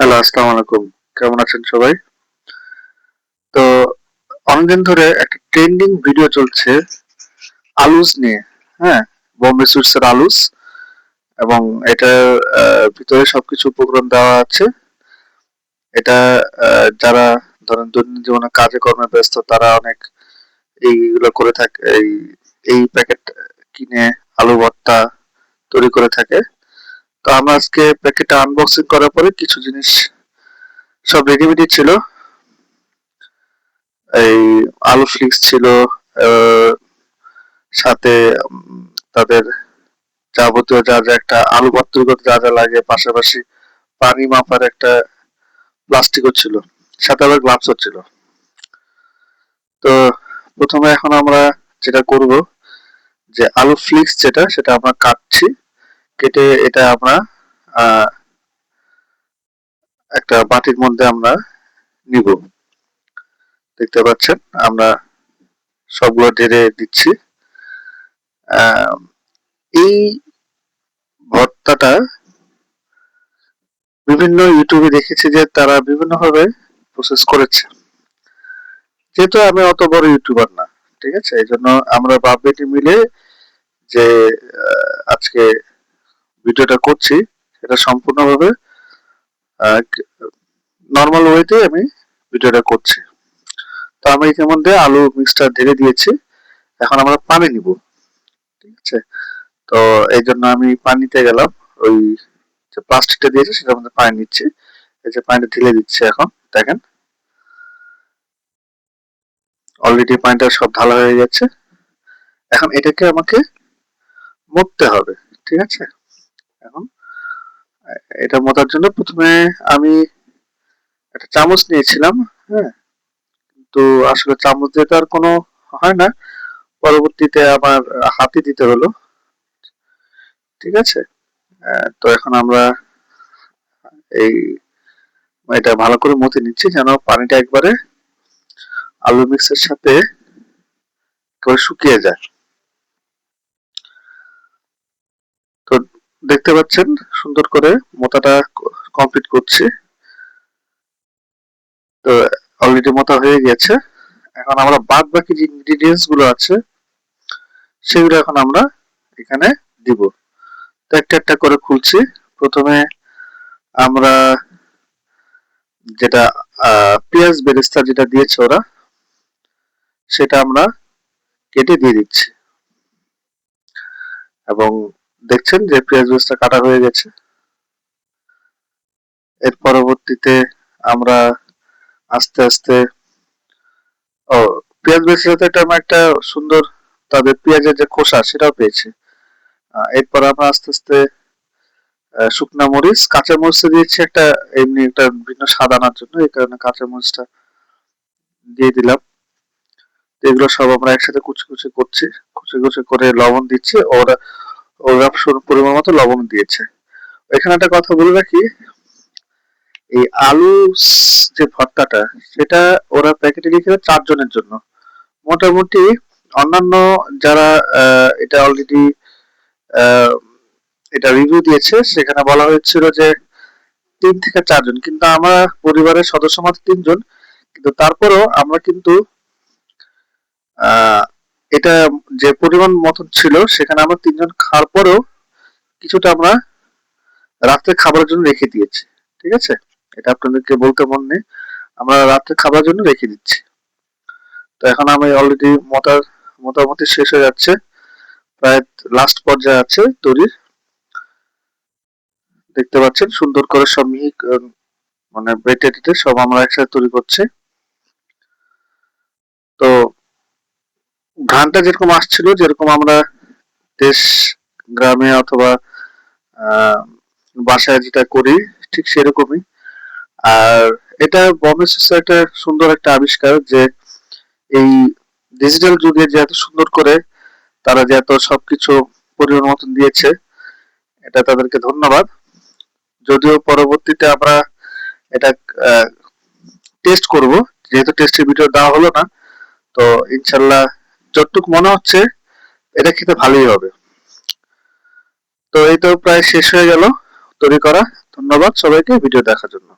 Hello, আসসালামু আলাইকুম। কেমন আছেন সবাই? তো, অনেকদিন ধরে একটা ট্রেন্ডিং ভিডিও চলছে আলুস নিয়ে হ্যাঁ? বোম্বে সুইটস এর আলুস এবং এটার ভিতরে সবকিছু উপকরণ দেওয়া আছে। এটা যারা ধরেন দৈনন্দিন জীবনে কাজে কর্মে ব্যস্ত, তারা অনেক এইগুলো করে থাকে, এই এই প্যাকেট কিনে আলু ভর্তা তৈরি করে থাকে। তো আমরা আজকে প্যাকেটটা আনবক্সিং করার পরে কিছু জিনিস সব রেডিমেডই ছিল। এই আলু ফ্লিক্স ছিল সাথে তাদের যাবতীয় যা যা একটা আলু ভর্তা তৈরি করতে যা যা লাগে, পাশাপাশি পানি মাপার একটা প্লাস্টিকও ছিল, সাথে আবার গ্লাভসও ছিল। তো প্রথমে এখন আমরা যেটা করব, যে আলু ফ্লিক্স যেটা, সেটা আমরা কাটছি। কেটে এটা আমরা একটা বাটির মধ্যে আমরা নিব। দেখতে পাচ্ছেন, আমরা সবগুলো ঢেলে দিচ্ছি। এই ভর্তাটা বিভিন্ন ইউটিউবে দেখেছি যে তারা বিভিন্ন ভাবে প্রসেস করেছে। যেহেতু আমি অত বড় ইউটিউবার না, ঠিক আছে? এই জন্য আমরা বাপ বেটি মিলে যে আজকে ভিডিওটা করছি, সেটা সম্পূর্ণভাবে নর্মাল ওয়েতে আমি ভিডিওটা করছি। তো আমি ইতিমধ্যে আলু মিক্সটা ঢেলে দিয়েছি। এখন আমরা পানি নিব। ঠিক আছে? তো এই জন্য আমি পানিতে গেলাম। ওই যে প্লাস্টিকটা দিয়েছে, সেটার মধ্যে পানি নিচ্ছি। এই যে পানিটা ঢেলে দিচ্ছি এখন, দেখেন। অলরেডি পানিটা সব ঢালা হয়ে গেছে। এখন এটাকে আমাকে মরতে হবে। ঠিক আছে? এখন। এটা মতার জন্য প্রথমে আমি একটা চামচ নিয়েছিলাম হ্যাঁ। তো আসলে চামচ দিয়ে তো আর কোনো হয় না। পরবর্তীতে আমার হাতে দিতে হলো। ঠিক আছে? আহ, তো এখন আমরা এই এটা ভালো করে মতে নিচ্ছি যেন পানিটা একবারে আলু মিক্সের সাথে শুকিয়ে যায় তো দেখতে পাচ্ছেন, সুন্দর করে মোতাটা কমপ্লিট করছি। তো অলরেডি মোতা হয়ে গেছে। এখন আমরা বাদ বাকি যে ইনগ্রিডিয়েন্টসগুলো আছে, সেগুলো এখন আমরা এখানে দিব। তো একটা একটা করে খুলছি। প্রথমে আমরা যেটা পেঁয়াজ বেরেস্তা যেটা দিয়েছে ওরা, সেটা আমরা কেটে দিয়ে দিচ্ছি। এবং দেখছেন যে পেঁয়াজ বেরেস্তা কাটা হয়ে গেছে। এর পরবর্তীতে আমরা আস্তে আস্তে, ও, পেঁয়াজ বেরেস্তাতে একটা আমরা একটা সুন্দর তাদের পেঁয়াজের যে খোসা সেটাও পেয়েছি। এরপর আমরা আস্তে আস্তে শুকনা মরিচ, কাঁচা মরিচ দিয়েছি একটা, এমনি একটা ভিন্ন স্বাদ আনার জন্য, এই কারণে কাঁচা মরিচটা দিয়ে দিলাম। এগুলো সব আমরা একসাথে কুচি কুচি করছি, কুচি কুচি করে লবণ দিচ্ছি। ওরা ওরা পরিমাণ মতো লবণ দিয়েছে। এখানে একটা কথা বলে রাখি এই আলু যে ভর্তাটা সেটা ওরা প্যাকেটে লিখে চারজনের জন্য। মোটামুটি অন্যান্য যারা এটা অলরেডি এটা রিভিউ দিয়েছে সেখানে বলা হয়েছিল যে তিন থেকে চারজন কিন্তু আমার পরিবারের সদস্য মাত্র তিনজন কিন্তু তারপরেও আমরা কিন্তু আহ, এটা যে পরিমাণ মতন ছিল, সেখানে আমরা তিনজন খাওয়ার পরেও কিছুটা আমরা রাত্রে খাবারের জন্য রেখে দিয়েছি। ঠিক আছে? এটা আপনাদেরকে বলতে মন নেই। আমরা রাত্রে খাবারের জন্য রেখে দিচ্ছি। তো এখন আমি অলরেডি মোটার মোটামুটি শেষ হয়ে যাচ্ছে। প্রায় লাস্ট পর্যায়ে আছে তৈরির দেখতে পাচ্ছেন, সুন্দর করে সব মিহি মানে বেটে টেটে সব আমরা একসাথে তৈরি করছি। তো ঘ্রাণটা যেরকম আসছিল, যেরকম আমরা দেশ, গ্রামে অথবা বাসায় যেটা করি, ঠিক সেরকমই। আর এটা বম্বে একটা সুন্দর একটা আবিষ্কার যে এই ডিজিটাল যুগে যে এত সুন্দর করে তারা যে এত সবকিছু পরিমাণ মতন দিয়েছে, এটা তাদেরকে ধন্যবাদ। যদিও পরবর্তীতে আমরা এটা টেস্ট করব, যেহেতু টেস্টের ভিডিও দেওয়া হলো না, তো ইনশাল্লাহ যতটুকু মনে হচ্ছে, এটা খেতে ভালোই হবে। তো এই তো প্রায় শেষ হয়ে গেল তৈরি করা। ধন্যবাদ সবাইকে ভিডিও দেখার জন্য।